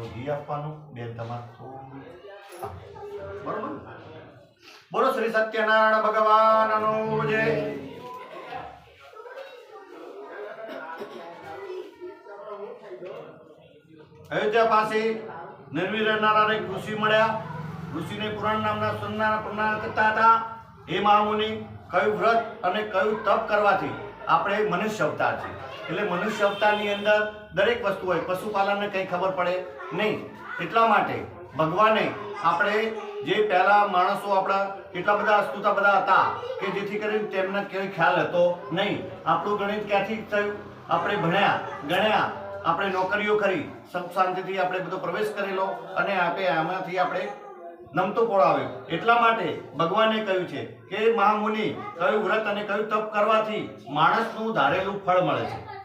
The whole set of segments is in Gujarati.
થોડું ઘી આપવાનું બેન તમારે થોડું બરોબર? બોલો શ્રી સત્યનારાયણ ભગવાનનો જય. અયોધ્યા પાસે નિર્વી રહેનારા એક ઋષિ મળ્યા. ઋષિને પુરાણ નામના સુનના પુરાણ કરતા હતા. હે મહામુનિ કયું વ્રત અને કયું તપ કરવાથી આપણે મનુષ્ય અવતાર છે એટલે મનુષ્ય અવતારની અંદર દરેક વસ્તુ હોય, પશુપાલનને કંઈ ખબર પડે નહીં. એટલા માટે ભગવાને આપણે જે પહેલા માણસો આપણા એટલા બધા અસ્તુતા બધા હતા કે જેથી કરીને તેમને કોઈ ખ્યાલ હતો નહીં. આપણું ગણિત ક્યાંથી થયું? આપણે ભણ્યા, ગણ્યા, આપણે નોકરીઓ કરી, સુખ શાંતિથી આપણે બધો પ્રવેશ કરેલો અને આપણે આમાંથી આપણે નમતો પોળાવ્યો. એટલા માટે ભગવાને કહ્યું છે કે મહામુનિ, કયું વ્રત અને કયું તપ કરવાથી માણસનું ધારેલું ફળ મળે છે.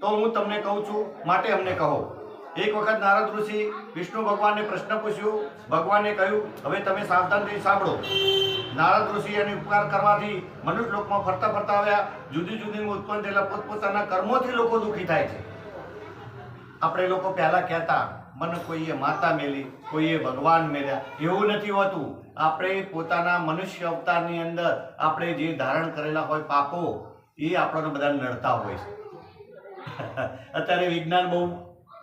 તો હું તમને કહું છું, માટે અમને કહો. એક વખત નારદ ઋષિ વિષ્ણુ ભગવાનને પ્રશ્ન પૂછ્યું. ભગવાને કહ્યું, હવે તમે સાવધાનથી સાંભળો. નારદ ઋષિ એને ઉપકાર કરવાથી મનુષ્ય લોકમાં ફરતા ફરતા આવ્યા. જુદી જુદી ઉત્પન્ન થયેલા પોતપોતાના કર્મોથી લોકો દુઃખી થાય છે. આપણે લોકો પહેલા કહેતા, મને કોઈએ માતા મેલી, કોઈએ ભગવાન મેલ્યા. એવું નથી હોતું. આપણે પોતાના મનુષ્ય અવતારની અંદર આપણે જે ધારણ કરેલા હોય પાપો, એ આપણને બધા નડતા હોય છે. અત્યારે વિજ્ઞાન બહુ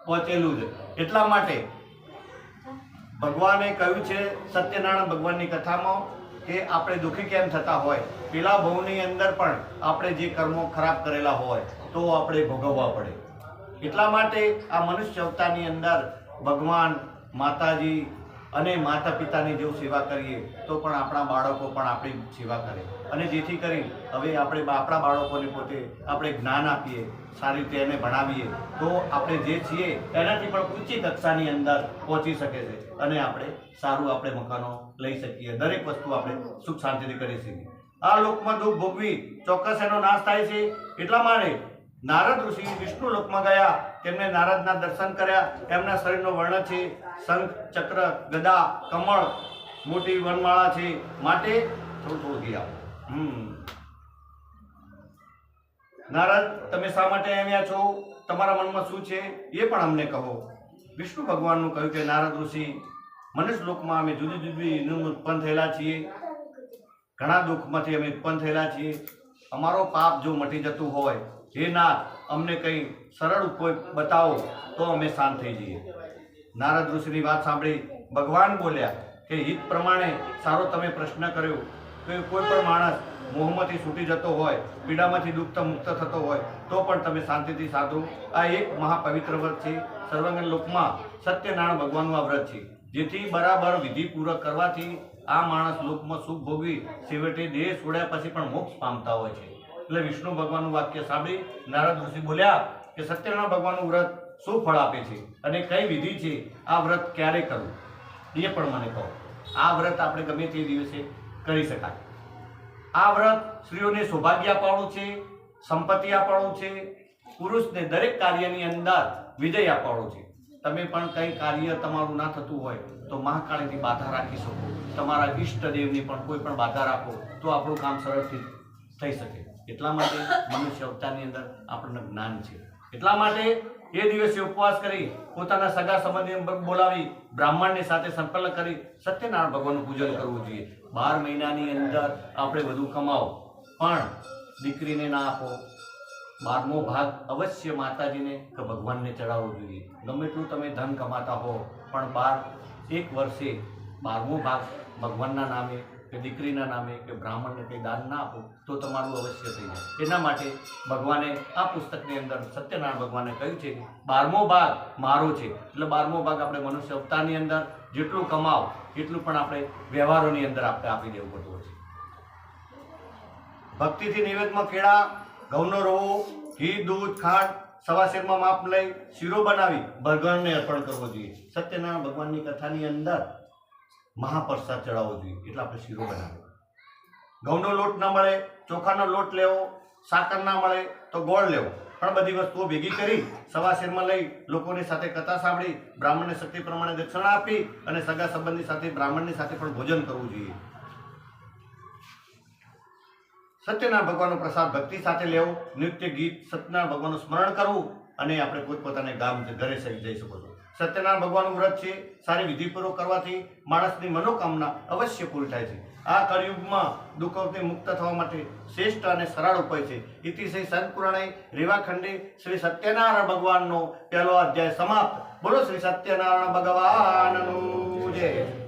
પહોંચેલું છે. એટલા માટે ભગવાને કહ્યું છે, સત્યનારાયણ ભગવાનની કથામાં કે આપણે દુઃખી કેમ થતા હોય? પેલા ભવની અંદર પણ આપણે જે કર્મો ખરાબ કરેલા હોય, તો આપણે ભોગવવા પડે. એટલા માટે આ મનુષ્ય અવતારની અંદર ભગવાન માતાજી અને માતા પિતાની જેવું સેવા કરીએ, તો પણ આપણા બાળકો પણ આપણી સેવા કરે. અને જેથી કરી હવે આપણે આપણા બાળકોને પોતે આપણે જ્ઞાન આપીએ, સારી રીતે એને ભણાવીએ, તો આપણે જે છીએ એનાથી પણ ઊંચી કક્ષાની અંદર પહોંચી શકે છે અને આપણે સારું આપણે મકાનો લઈ શકીએ. દરેક વસ્તુ આપણે સુખ શાંતિથી કરી શકીએ. આ લોકમાં દુઃખ ભોગવી ચોક્કસ એનો નાશ થાય છે. એટલા માટે નારદ ઋષિ વિષ્ણુ લોકમાં ગયા, તેમને નારદના દર્શન કર્યા. એમના શરીરનો વર્ણ છે, શંખ, ચક્ર, ગદા, કમળ, મોટી વનમાળા છે. માટે થોડું થોડું હમ. નારદ, તમે શા માટે આવ્યા છો? તમારા મનમાં શું છે? એ પણ અમને કહો. વિષ્ણુ ભગવાનનું કહ્યું કે, નારદ ઋષિ મનુષ્ય લોકમાં અમે જુદી જુદી ઉત્પન્ન થયેલા છીએ. ઘણા દુઃખમાંથી અમે ઉત્પન્ન થયેલા છીએ. અમારો પાપ જો મટી જતું હોય હે નાથ, અમને કંઈ સરળ કોઈ બતાવો તો અમે શાંત થઈ જઈએ. નારદ ઋષિની વાત સાંભળી ભગવાન બોલ્યા કે હિત પ્રમાણે સારો તમે પ્રશ્ન કર્યો કે કોઈ પણ માણસ મોહમાંથી છૂટી જતો હોય, પીડામાંથી દુઃખ મુક્ત થતો હોય, તો પણ તમે શાંતિથી સાધો. આ એક મહાપવિત્ર વ્રત છે. સર્વાંગન લોકમાં સત્યનારાયણ ભગવાનનું આ વ્રત છે. જેથી બરાબર વિધિપૂર્વક કરવાથી આ માણસ લોકમાં સુખ ભોગવી, છેવટે દેહ છોડ્યા પછી પણ મોક્ષ પામતા હોય છે. એટલે વિષ્ણુ ભગવાનનું વાક્ય સાંભળી નારદ ઋષિ બોલ્યા કે સત્યનારાયણ ભગવાનનું વ્રત શું ફળ આપે છે અને કઈ વિધિ છે? આ વ્રત ક્યારે કરવું? એ પણ મને કહો. આ વ્રત આપણે ગમે તે દિવસે કરી શકાય. આ વ્રત સ્ત્રીઓને સૌભાગ્ય આપવાનું છે, સંપત્તિ આપવાનું છે, પુરુષને દરેક કાર્યની અંદર વિજય આપવાનો છે. તમે પણ કંઈ કાર્ય તમારું ના થતું હોય તો મહાકાળીની બાધા રાખી શકો. તમારા ઈષ્ટદેવની પણ કોઈ પણ બાધા રાખો તો આપણું કામ સરળથી થઈ શકે. એટલા માટે મનુષ્ય અવતારની અંદર આપણને જ્ઞાન છે. એટલા માટે એ દિવસે ઉપવાસ કરી પોતાના સગા સંબંધી બોલાવી બ્રાહ્મણની સાથે સંકલન કરી સત્યનારાયણ ભગવાનનું પૂજન કરવું જોઈએ. બાર મહિનાની અંદર આપણે વધુ કમાવો. પણ દીકરીને ના આપો. બારમો ભાગ અવશ્ય માતાજીને કે ભગવાનને ચડાવવો જોઈએ. ગમે એટલું તમે ધન કમાતા હો, પણ બાર એક વર્ષે બારમો ભાગ ભગવાનના નામે કે દીકરીના નામે કે બ્રાહ્મણને કંઈ દાન ના આપો, તો તમારું અવશ્ય થઈ જાય. એના માટે ભગવાને આ પુસ્તકની અંદર સત્યનારાયણ ભગવાને કહ્યું છે, બારમો ભાગ મારો છે. એટલે બારમો ભાગ આપણે મનુષ્ય અવતારની અંદર જેટલું કમાવ, એટલું પણ આપણે વ્યવહારોની અંદર આપણે આપી દેવું પડતું હોય છે. ભક્તિથી નિવેદમાં કેળા ઘઉંનો રવો, ઘી, દૂધ, ખાંડ, સવા શેરમાં માપ લઈ શીરો બનાવી ભગવાનને અર્પણ કરવો જોઈએ. સત્યનારાયણ ભગવાનની કથાની અંદર મહાપ્રસાદ ચડાવવો જોઈએ, એટલે આપણે શીરો બનાવ્યો ઘઉંનો લોટ ન મળે, ચોખાનો લોટ લેવો, સાકર ના મળે તો ગોળ લેવો. પણ બધી વસ્તુઓ ભેગી કરી સવા શેરમાં લઈ લોકોની સાથે કથા સાંભળી, બ્રાહ્મણને શક્તિ પ્રમાણે દક્ષિણા આપી અને સગા સંબંધી સાથે, બ્રાહ્મણની સાથે પણ ભોજન કરવું જોઈએ. સત્યના ભગવાનનો પ્રસાદ ભક્તિ સાથે લેવો, નૃત્ય ગીત સત્યના ભગવાનનું સ્મરણ કરવું અને આપણે પોતપોતાને ગામ, ઘરે જઈ શકો છો. સત્યનારાયણ ભગવાનનું વ્રત છે, સારી વિધિપૂર્વક કરવાથી માણસની મનોકામના અવશ્ય પૂરી થાય છે. આ કળિયુગમાં દુઃખોથી મુક્ત થવા માટે શ્રેષ્ઠ અને સરળ ઉપાય છે. ઇતિ શ્રી સંતપુરાણે રેવાખંડે શ્રી સત્યનારાયણ ભગવાનનો પહેલો અધ્યાય સમાપ્ત. બોલો શ્રી સત્યનારાયણ ભગવાનનું જય.